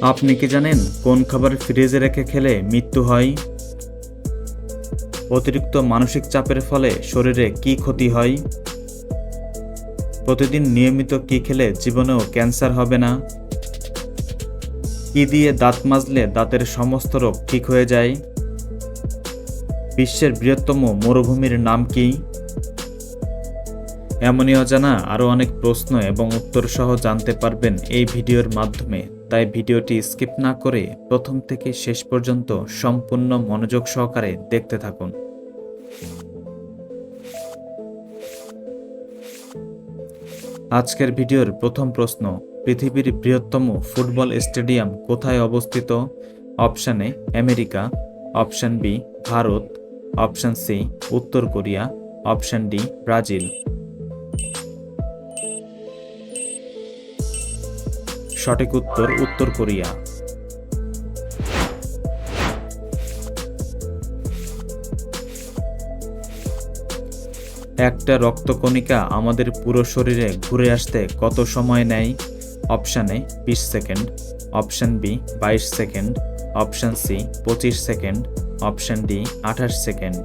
আপনি কি জানেন কোন খাবার ফ্রিজে রেখে খেলে মৃত্যু হয়? অতিরিক্ত মানসিক চাপের ফলে শরীরে কি ক্ষতি হয়? প্রতিদিন নিয়মিত কি খেলে জীবনেও ক্যান্সার হবে না? কি দিয়ে দাঁত মাজলে দাঁতের সমস্ত রোগ ঠিক হয়ে যায়? বিশ্বের বৃহত্তম মরুভূমির নাম কি? এমনই অজানা আরও অনেক প্রশ্ন এবং উত্তর সহ জানতে পারবেন এই ভিডিওর মাধ্যমে। তাই ভিডিওটি স্কিপ না করে প্রথম থেকে শেষ পর্যন্ত সম্পূর্ণ মনোযোগ সহকারে দেখতে থাকুন। আজকের ভিডিওর প্রথম প্রশ্ন, পৃথিবীর বৃহত্তম ফুটবল স্টেডিয়াম কোথায় অবস্থিত? Option A, America. Option B, Bharat. Option C, উত্তর কোরিয়া। Option D, Brazil. সঠিক উত্তর উত্তর কোরিয়া। একটা রক্তকণিকা আমাদের পুরো শরীরে ঘুরে আসতে কত সময় নেয়? অপশান এ, বিশ সেকেন্ড। অপশান বি, বাইশ সেকেন্ড। অপশান সি, পঁচিশ সেকেন্ড। অপশান ডি, আঠাশ সেকেন্ড।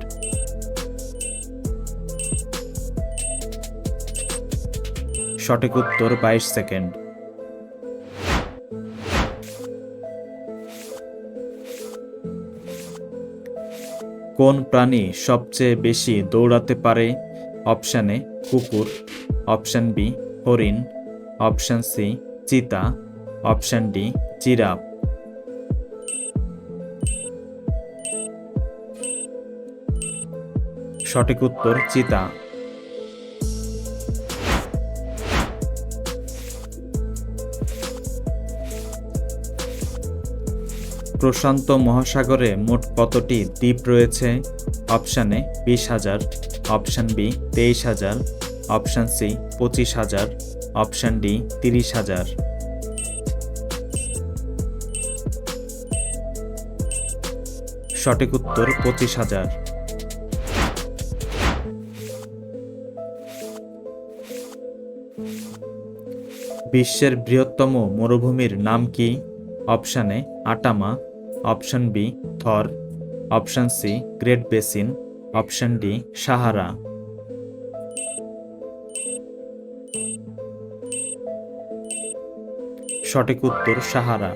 সঠিক উত্তর, বাইশ সেকেন্ড। কোন প্রাণী সবচেয়ে বেশি দৌড়াতে পারে? অপশানে কুকুর। অপশান বি, হরিণ। অপশান সি, চিতা। Option D, giraffe. সঠিক উত্তর, চিতা। প্রশান্ত মহাসাগরে মোট কতটি দ্বীপ রয়েছে? অপশান এ, বিশ হাজার, অপশান বি, তেইশ হাজার, অপশান সি, পঁচিশ হাজার, অপশান ডি, তিরিশ হাজার। সঠিক উত্তর, পঁচিশ হাজার। বিশ্বের বৃহত্তম মরুভূমির নাম কি? Option A Atacama option B, Thar. Option C, Great Basin. Option D, Sahara. সঠিক উত্তর, সাহারা।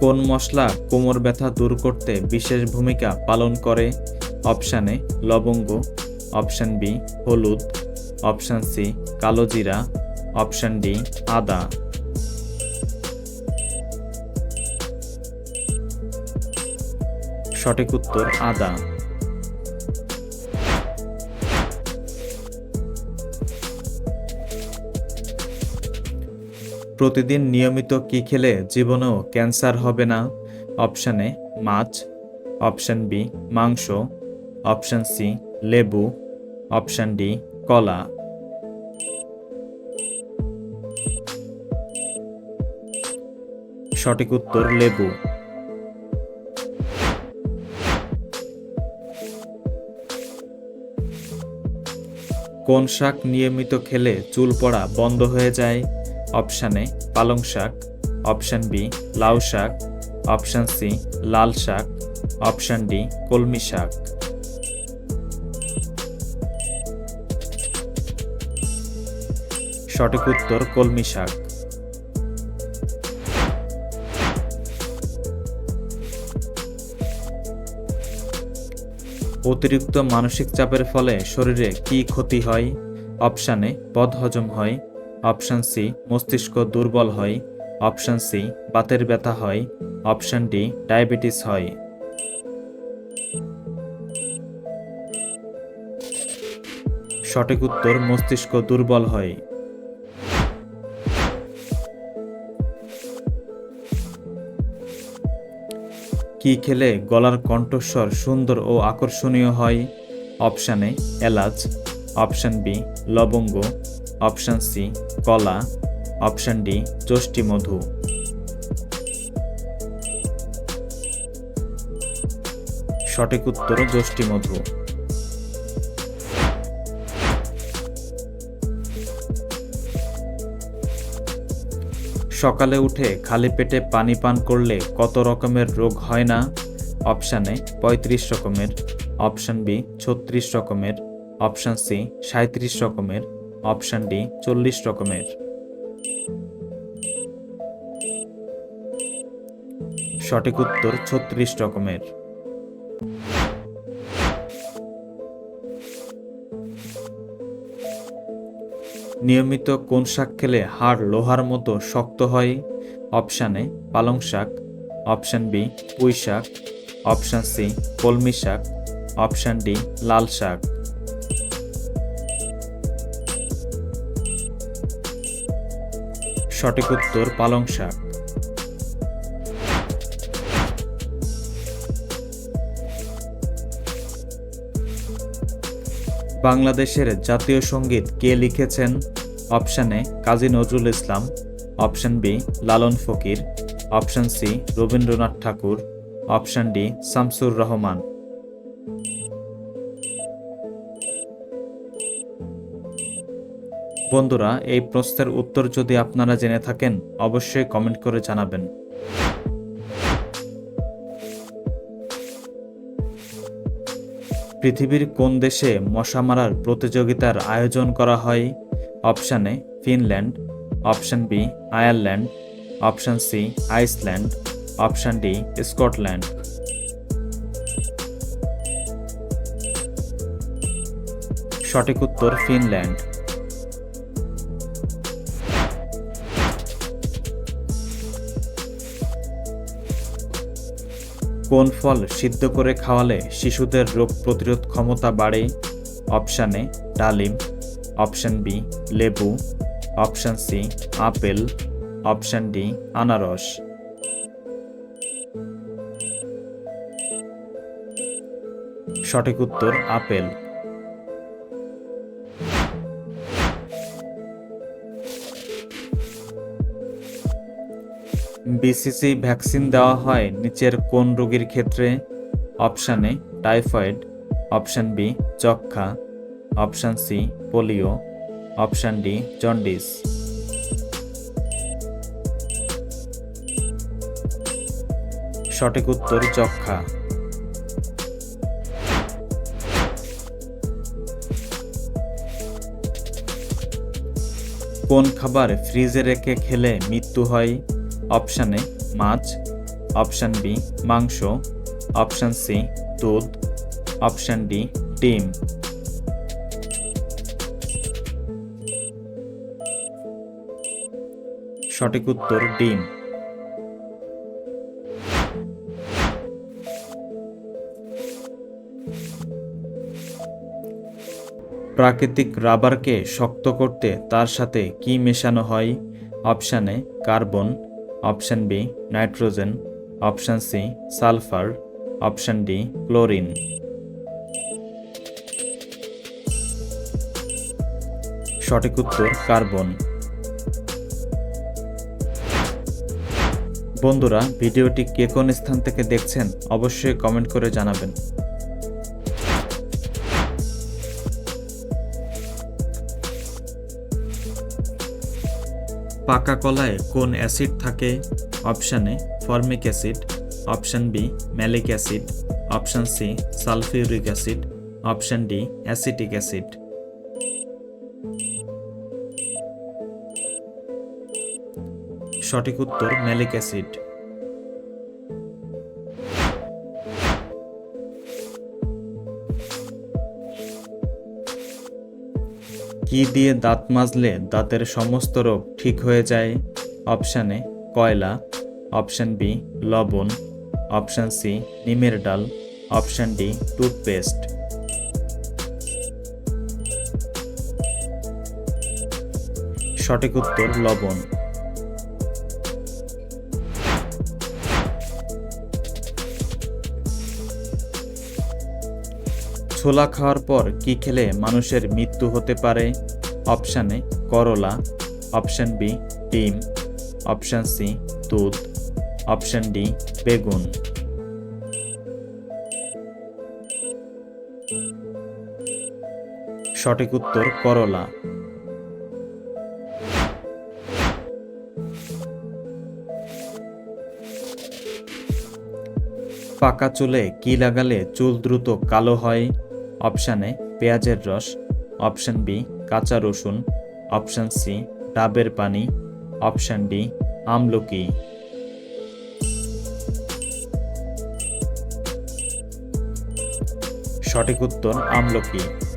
কোন মশলা কোমর ব্যথা দূর করতে বিশেষ ভূমিকা পালন করে? অপশানে লবঙ্গ। অপশান বি, হলুদ। অপশান সি, কালো জিরা। অপশান ডি, আদা। সঠিক উত্তর, আদা। প্রতিদিন নিয়মিত কি খেলে জীবনেও ক্যান্সার হবে না? অপশানে মাছ। অপশান বি, মাংস। অপশান সি, লেবু। অপশান ডি কলা। সঠিক উত্তর লেবু। কোন শাক নিয়মিত খেলে চুল পড়া বন্ধ হয়ে যায়? অপশান এ, পালং শাক। অপশান বি, লাউ শাক। অপশান সি, লাল শাক। অপশান ডি, কলমি শাক। সঠিক উত্তর কলমি শাক। অতিরিক্ত মানসিক চাপের ফলে শরীরে কি ক্ষতি হয়? অপশান এ বদহজম হয়। অপশান সি, মস্তিষ্ক দুর্বল হয়। অপশান সি, বাতের ব্যথা হয়। অপশান ডি, ডায়াবেটিস হয়। সঠিক উত্তর, মস্তিষ্ক দুর্বল হয়। কি খেলে গলার কণ্ঠস্বর সুন্দর ও আকর্ষণীয় হয়? অপশান এ, এলাচ। অপশান বি, লবঙ্গ। অপশান সি, কলা। অপশান ডি, চষ্টি মধু। সঠিক উত্তর যষ্টি মধু। সকালে উঠে খালি পেটে পানি পান করলে কত রকমের রোগ হয় না? অপশান এ, পঁয়ত্রিশ রকমের। অপশান বি, ছত্রিশ রকমের। অপশান সি সাঁত্রিশ রকমের। অপশান ডি, চল্লিশ রকমের। সঠিক উত্তর, ছত্রিশ রকমের। নিয়মিত কোন শাক খেলে হাড় লোহার মতো শক্ত হয়? অপশান এ, পালং শাক। অপশান বি, পুঁই শাক। অপশান সি, কলমি শাক। অপশান ডি, লাল শাক। সঠিক উত্তর, পালং শাক। বাংলাদেশের জাতীয় সংগীত কে লিখেছেন? Option A Kazi Nazrul Islam, option B Lalon Fakir, option C Rabindranath Thakur, option D Shamsur Rahman. বন্ধুরা, এই প্রশ্নের উত্তর যদি আপনারা জেনে থাকেন, অবশ্যই কমেন্ট করে জানাবেন। পৃথিবীর কোন দেশে মশা মারার প্রতিযোগিতার আয়োজন করা হয়? Option A Finland, option B Ireland, option C Iceland, option D Scotland. সঠিক উত্তর ফিনল্যান্ড। কোন ফল সিদ্ধ করে খাওয়ালে শিশুদের রোগ প্রতিরোধ ক্ষমতা বাড়ে? অপশানে ডালিম অপশান বি, লেবু, option C, apple, option D, আনারস। সঠিক উত্তর, আপেল। বিসিসি ভ্যাকসিন দেওয়া হয় নিচের কোন রোগীর ক্ষেত্রে? Option A typhoid option B যক্ষা option C, polio. Option D, jaundice. সঠিক উত্তর যক্ষা কোন খাবার ফ্রিজে রেখে খেলে মৃত্যু হয়? অপশান এ, মাছ। অপশান বি, মাংস। অপশান সি, দুধ। অপশান ডি, ডিম। সঠিক উত্তর ডিম। প্রাকৃতিক রাবারকে শক্ত করতে তার সাথে কি মেশানো হয়? Option A carbon, option B, nitrogen, option C, sulphur, option D, chlorine. সঠিক উত্তর, কার্বন। বন্ধুরা, ভিডিওটি কে কোন স্থান থেকে দেখছেন অবশ্যই কমেন্ট করে জানাবেন। পাকা কলায় কোন অ্যাসিড থাকে? Option A, formic acid. Option B, malic acid. Option C, sulphuric acid. Option D, acetic acid. সঠিক উত্তর ম্যালিক অ্যাসিড। কি দিয়ে দাঁত মাজলে দাঁতের সমস্ত রোগ ঠিক হয়ে যায়? অপশান কয়লা। অপশান বি, লবণ। অপশান সি, নিমের ডাল। Option D, toothpaste. সঠিক উত্তর, লবণ। ছোলা খাওয়ার পর কি খেলে মানুষের মৃত্যু হতে পারে? অপশান এ, করলা। অপশান বি, ডিম। অপশান সি, দুধ। অপশান ডি, বেগুন। সঠিক উত্তর, করলা। পাকা চুলে কি লাগালে চুল দ্রুত কালো হয়? অপশান এ, পেঁয়াজের রস, অপশান বি, কাঁচা রসুন, অপশান সি, ডাবের পানি, অপশান ডি, আমলকি। সঠিক উত্তর, আমলকি।